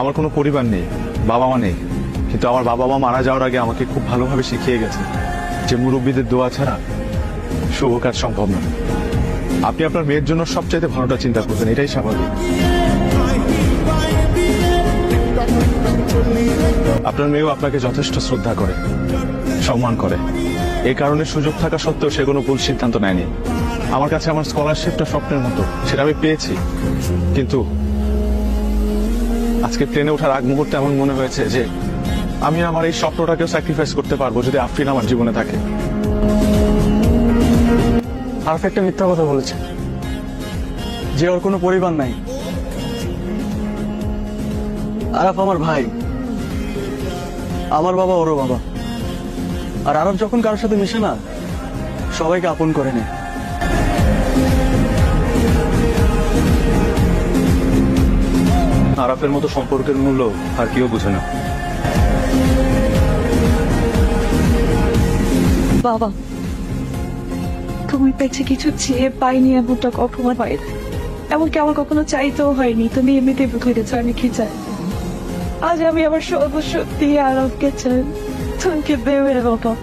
আমার কোনো পরিবার নেই বাবা মা নেই। কিন্তু আমার বাবা মা মারা যাওয়ার আগে আমাকে খুব ভালোভাবে শিখিয়ে গেছে যে মুরব্বীদের দোয়া ছাড়া শুভ কাজ সম্ভব নয়। আপনি আপনার মেয়ের জন্য সবচাইতে ভালোটা চিন্তা করবেন এটাই স্বাভাবিক। আপনার মেয়েও আপনাকে যথেষ্ট শ্রদ্ধা করে, সম্মান করে। এই কারণে সুযোগ থাকা সত্ত্বেও সে কোনো ভুল সিদ্ধান্ত নেয়নি। আমার কাছে আমার স্কলারশিপটা স্বপ্নের মতো, সেটা আমি পেয়েছি। কিন্তু আজকে প্লেনে ওঠার আগ মুহূর্তে এমন মনে হয়েছে যে আমি আমার এই স্বপ্নটাকেও স্যাক্রিফাইস করতে পারব যদি আফরিন আমার জীবনে থাকে। আরফ একটা মিথ্যা কথা বলেছে। যে ওর কোনো পরিবার নাই। আরফ আমার ভাই। আমার বাবা ওরও বাবা। আর আরব যখন কারোর সাথে মিশে না, সবাইকে আপন করে নেয়। আরাফের মতো সম্পর্কের মূল্য আর কেউ বুঝে না। বাবা তুমি পেয়েছে কিছু চেয়ে পাইনি এমনটা কখনো হয়। এমনকি আমার কখনো চাইতেও হয়নি। তুমি এমনিতেই বুঝে গেছো আমি কি চাই? আজ আমি আমার দিয়ে আরবকে চাই। তোমাকে দেবের বাবা।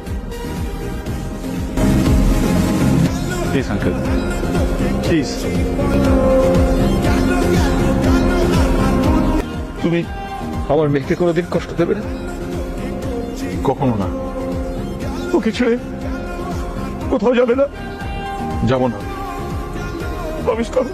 প্লিজ আঙ্কেল প্লিজ তুমি আমার মেয়েকে কোনোদিন কষ্ট দেবে না? কখনো না। ওকে ছেড়ে কোথাও যাবে না? যাব না। প্রমিস করো